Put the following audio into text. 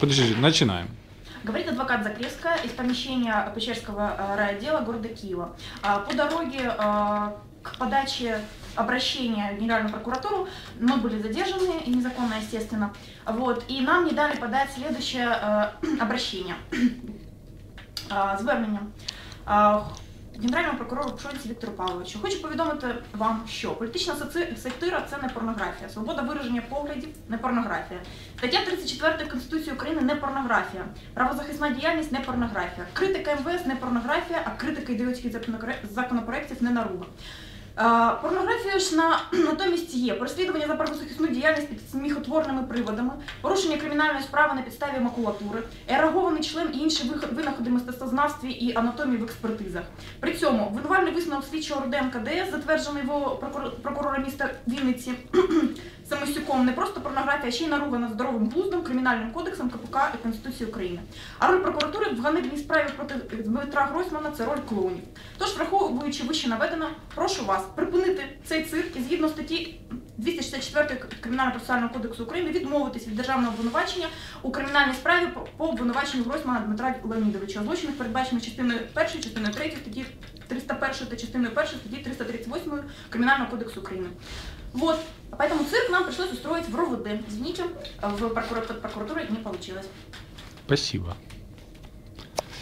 Подожди, начинаем. Говорит адвокат Закревская из помещения Печерского э, райотдела города Киева. А, По дороге э, к подаче обращения в Генеральную прокуратуру мы были задержаны, незаконно, естественно, вот, и нам не дали подать следующее э, обращение. А, Звернення. Генеральному прокурору Пшонці Віктору Павловичу. Хочу повідомити вам, що політична сатира це не порнографія. Свобода вираження поглядів не порнографія. Стаття 34 Конституції України не порнографія. Правозахисна діяльність не порнографія. Критика МВС не порнографія, а критика ідіотських законопро- законопроєктів не наруга. Порнографія ж на натомість є переслідування за правозахисну діяльність під сміхотворними приводами, порушення кримінальної справи на підставі макулатури, ерагований член і інші винаходи мистецтвознавстві і анатомії в експертизах. При цьому обвинувальний висновок слідчого Руденка затверджений в прокур- прокурора міста Вінниці Самосюком, не просто порнографія, а ще й наруга над здоровим глуздом, кримінальним кодексом КПК і Конституції України. А роль прокуратури в ганебній справі проти Дмитра Гройсмана це роль клоунів. Тож, враховуючи вище наведено, прошу вас припинити цей цирк і згідно статті 264 Кримінально-процесуального кодексу України відмовитись від державного обвинувачення у кримінальній справі по- обвинуваченню Гройсмана Дмитра Леонідовича, у злочинах, передбачених частиною 1, частиною 3 статті 301 та частиною 1 статті 338 Кримінального кодексу України. Вот. Поэтому цирк нам пришлось устроить в РОВД. Извините, в прокуратуре, прокуратуре не получилось. Спасибо.